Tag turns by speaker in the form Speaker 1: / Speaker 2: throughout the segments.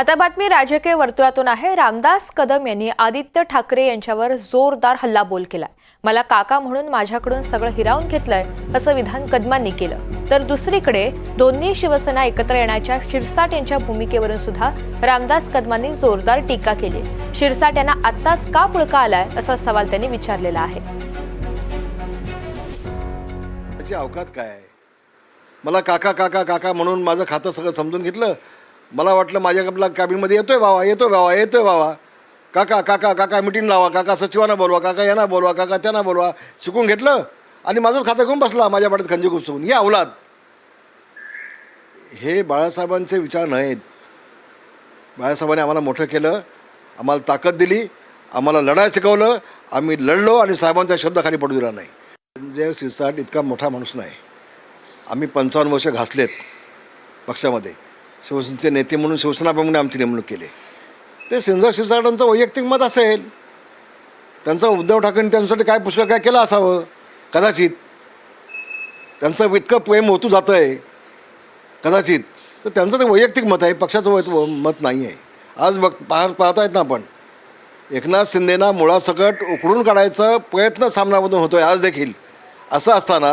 Speaker 1: आता बातमी राजकीय वर्तुळातून आहे. रामदास कदम यांनी आदित्य ठाकरे यांच्यावर जोरदार हल्लाबोल केलाय. मला काका म्हणून माझ्याकडून सगळं हिरावून घेतलंय असं विधान कदमांनी केलं. तर दुसरीकडे दोन्ही शिवसेना एकत्र येण्याच्या शिरसाट यांच्या भूमिकेवरून सुद्धा रामदास कदमांनी जोरदार टीका केली. शिरसाट यांना आत्ताच का पुळका आलाय असा सवाल त्यांनी विचारलेला आहे.
Speaker 2: अवकात काय आहे? मला काका काका काका म्हणून माझं खातं सगळं समजून घेतलं मला वाटलं माझ्या आपला कॅबिनमध्ये येतोय बाबा येतोय बाबा येतोय बाबा काका काका काका मिटिंग लावा. काका सचिवांना बोलवा. काका यांना बोलवा. काका त्यांना बोलवा. शिकून घेतलं आणि माझंच खातं घेऊन बसला. माझ्या पाठीत खंजी घुसवून या अवलाद हे बाळासाहेबांचे विचार नाहीत. बाळासाहेबांनी आम्हाला मोठं केलं. आम्हाला ताकद दिली. आम्हाला लढायला शिकवलं. आम्ही लढलो आणि साहेबांचा शब्द खाली पडू दिला नाही. संजय सिरसाट इतका मोठा माणूस नाही. आम्ही पंचावन्न वर्ष घासलेत पक्षामध्ये. शिवसेनेचे नेते म्हणून शिवसेना प्रमुख आमची नेमणूक केली. ते संजय सिरसाटांचं वैयक्तिक मत असेल. त्यांचं उद्धव ठाकरेंनी त्यांच्यासाठी काय पुष्कळ काय केलं असावं? कदाचित त्यांचं इतकं प्रेम होतू जातं आहे कदाचित. तर त्यांचं ते वैयक्तिक मत आहे पक्षाचं वै मत नाही आहे आज बघ पाह पाहतायत ना आपण. एकनाथ शिंदेना मुळासकट उकडून काढायचा प्रयत्न सामनामधून होतो आहे आज देखील. असं असताना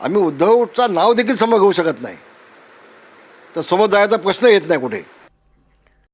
Speaker 2: आम्ही उद्धवचा नाव देखील समोर घेऊ शकत नाही. तर सोबत जायचा प्रश्न येत नाही कुठे.